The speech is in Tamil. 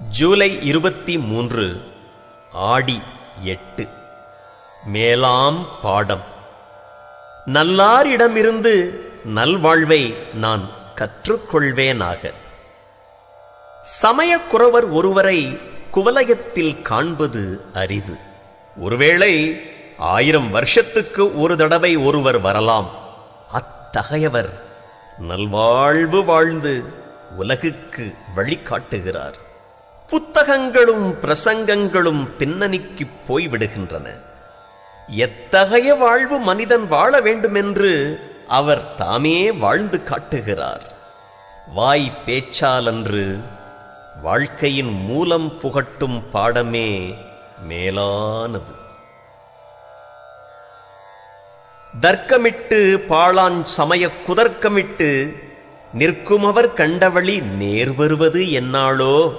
ஜூலை இருபத்தி மூன்று ஆடி எட்டு. மேலாம் பாடம். நல்லாரிடமிருந்து நல்வாழ்வை நான் கற்றுக்கொள்வேனாக. சமயக்குறவர் ஒருவரை குவலயத்தில் காண்பது அரிது. ஒருவேளை ஆயிரம் வருஷத்துக்கு ஒரு தடவை ஒருவர் வரலாம். அத்தகையவர் நல்வாழ்வு வாழ்ந்து உலகுக்கு வழிகாட்டுகிறார். புத்தகங்களும் பிரசங்கங்களும் பின்னணிக்கு போய்விடுகின்றன. எத்தகைய வாழ்வு மனிதன் வாழ வேண்டுமென்று அவர் தாமே வாழ்ந்து காட்டுகிறார். வாய் பேச்சாலன்று வாழ்க்கையின் மூலம் புகட்டும் பாடமே மேலானது. தர்க்கமிட்டு பாழான் சமய குதர்க்கமிட்டு நிற்கும் அவர் கண்டவழி நேர் வருவது என்னாளோ